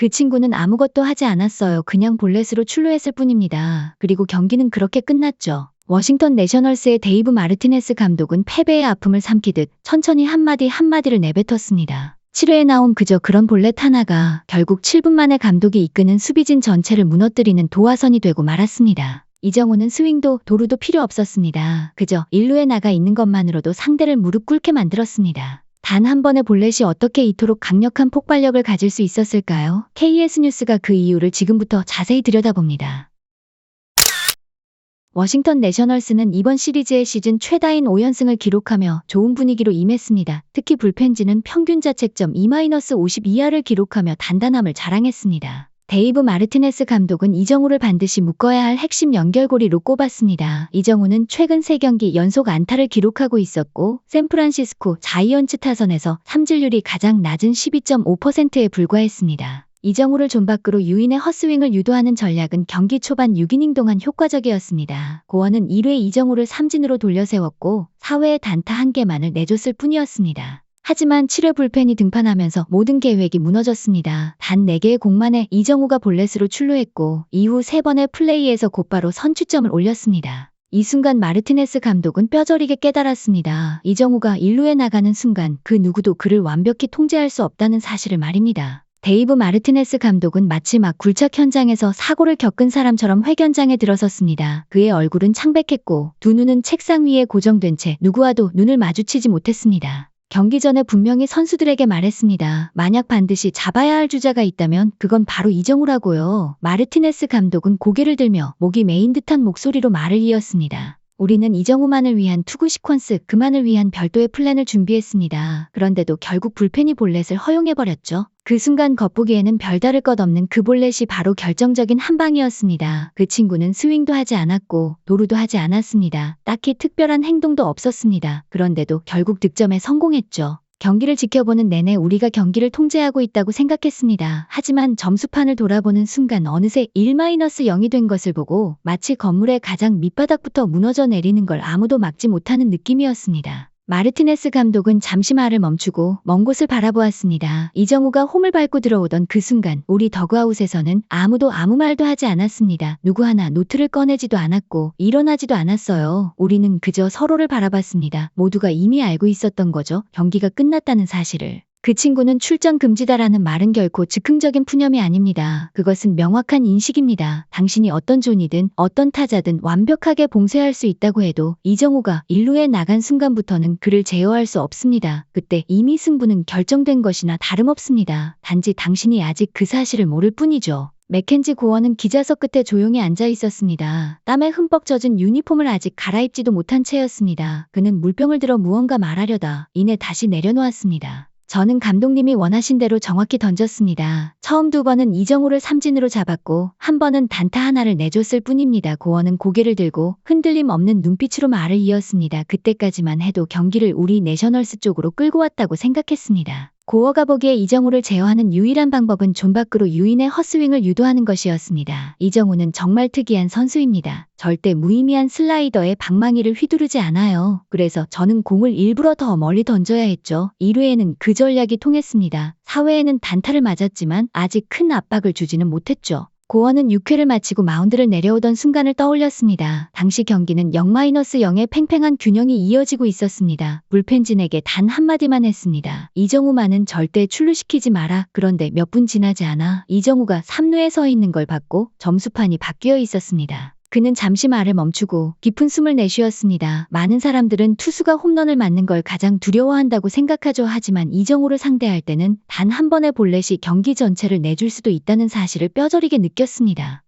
그 친구는 아무것도 하지 않았어요. 그냥 볼넷으로 출루했을 뿐입니다. 그리고 경기는 그렇게 끝났죠. 워싱턴 내셔널스의 데이브 마르티네스 감독은 패배의 아픔을 삼키듯 천천히 한마디 한마디를 내뱉었습니다. 7회에 나온 그저 그런 볼넷 하나가 결국 7분 만에 감독이 이끄는 수비진 전체를 무너뜨리는 도화선이 되고 말았습니다. 이정우는 스윙도 도루도 필요 없었습니다. 그저 1루에 나가 있는 것만으로도 상대를 무릎 꿇게 만들었습니다. 단 한 번의 볼넷이 어떻게 이토록 강력한 폭발력을 가질 수 있었을까요? KS 뉴스가 그 이유를 지금부터 자세히 들여다봅니다. 워싱턴 내셔널스는 이번 시리즈의 시즌 최다인 5연승을 기록하며 좋은 분위기로 임했습니다. 특히 불펜진은 평균 자책점 2-52하를 기록하며 단단함을 자랑했습니다. 데이브 마르티네스 감독은 이정우를 반드시 묶어야 할 핵심 연결고리로 꼽았습니다. 이정우는 최근 3경기 연속 안타를 기록하고 있었고 샌프란시스코 자이언츠 타선에서 삼진율이 가장 낮은 12.5%에 불과했습니다. 이정우를 존 밖으로 유인의 헛스윙을 유도하는 전략은 경기 초반 6이닝 동안 효과적이었습니다. 고원은 1회 이정우를 삼진으로 돌려세웠고 4회에 단타 한 개만을 내줬을 뿐이었습니다. 하지만 7회 불펜이 등판하면서 모든 계획이 무너졌습니다. 단 4개의 공만에 이정우가 볼넷으로 출루했고 이후 3번의 플레이에서 곧바로 선취점을 올렸습니다. 이 순간 마르티네스 감독은 뼈저리게 깨달았습니다. 이정우가 1루에 나가는 순간 그 누구도 그를 완벽히 통제할 수 없다는 사실을 말입니다. 데이브 마르티네스 감독은 마치 막 굴착 현장에서 사고를 겪은 사람처럼 회견장에 들어섰습니다. 그의 얼굴은 창백했고 두 눈은 책상 위에 고정된 채 누구와도 눈을 마주치지 못했습니다. 경기 전에 분명히 선수들에게 말했습니다. 만약 반드시 잡아야 할 주자가 있다면 그건 바로 이정우라고요. 마르티네스 감독은 고개를 들며 목이 메인 듯한 목소리로 말을 이었습니다. 우리는 이정우만을 위한 투구 시퀀스, 그만을 위한 별도의 플랜을 준비했습니다. 그런데도 결국 불펜이 볼넷을 허용해버렸죠. 그 순간 겉보기에는 별다를 것 없는 그 볼넷이 바로 결정적인 한 방이었습니다. 그 친구는 스윙도 하지 않았고 도루도 하지 않았습니다. 딱히 특별한 행동도 없었습니다. 그런데도 결국 득점에 성공했죠. 경기를 지켜보는 내내 우리가 경기를 통제하고 있다고 생각했습니다. 하지만 점수판을 돌아보는 순간 어느새 1-0이 된 것을 보고 마치 건물의 가장 밑바닥부터 무너져 내리는 걸 아무도 막지 못하는 느낌이었습니다. 마르티네스 감독은 잠시 말을 멈추고 먼 곳을 바라보았습니다. 이정우가 홈을 밟고 들어오던 그 순간 우리 더그아웃에서는 아무도 아무 말도 하지 않았습니다. 누구 하나 노트를 꺼내지도 않았고 일어나지도 않았어요. 우리는 그저 서로를 바라봤습니다. 모두가 이미 알고 있었던 거죠. 경기가 끝났다는 사실을. 그 친구는 출전 금지다라는 말은 결코 즉흥적인 푸념이 아닙니다. 그것은 명확한 인식입니다. 당신이 어떤 존이든 어떤 타자든 완벽하게 봉쇄할 수 있다고 해도 이정우가 1루에 나간 순간부터는 그를 제어할 수 없습니다. 그때 이미 승부는 결정된 것이나 다름없습니다. 단지 당신이 아직 그 사실을 모를 뿐이죠. 맥켄지 고원은 기자석 끝에 조용히 앉아 있었습니다. 땀에 흠뻑 젖은 유니폼을 아직 갈아입지도 못한 채였습니다. 그는 물병을 들어 무언가 말하려다 이내 다시 내려놓았습니다. 저는 감독님이 원하신 대로 정확히 던졌습니다. 처음 두 번은 이정우를 삼진으로 잡았고 한 번은 단타 하나를 내줬을 뿐입니다. 고원은 고개를 들고 흔들림 없는 눈빛으로 말을 이었습니다. 그때까지만 해도 경기를 우리 내셔널스 쪽으로 끌고 왔다고 생각했습니다. 고어가 보기에 이정우를 제어하는 유일한 방법은 존 밖으로 유인의 헛스윙을 유도하는 것이었습니다. 이정우는 정말 특이한 선수입니다. 절대 무의미한 슬라이더에 방망이를 휘두르지 않아요. 그래서 저는 공을 일부러 더 멀리 던져야 했죠. 1회에는 그 전략이 통했습니다. 4회에는 단타를 맞았지만 아직 큰 압박을 주지는 못했죠. 고원은 6회를 마치고 마운드를 내려오던 순간을 떠올렸습니다. 당시 경기는 0-0의 팽팽한 균형이 이어지고 있었습니다. 불펜진에게 단 한마디만 했습니다. 이정우만은 절대 출루시키지 마라. 그런데 몇 분 지나지 않아 이정우가 3루에 서 있는 걸 봤고 점수판이 바뀌어 있었습니다. 그는 잠시 말을 멈추고 깊은 숨을 내쉬었습니다. 많은 사람들은 투수가 홈런을 맞는 걸 가장 두려워한다고 생각하죠. 하지만 이정우를 상대할 때는 단 한 번의 볼넷이 경기 전체를 내줄 수도 있다는 사실을 뼈저리게 느꼈습니다.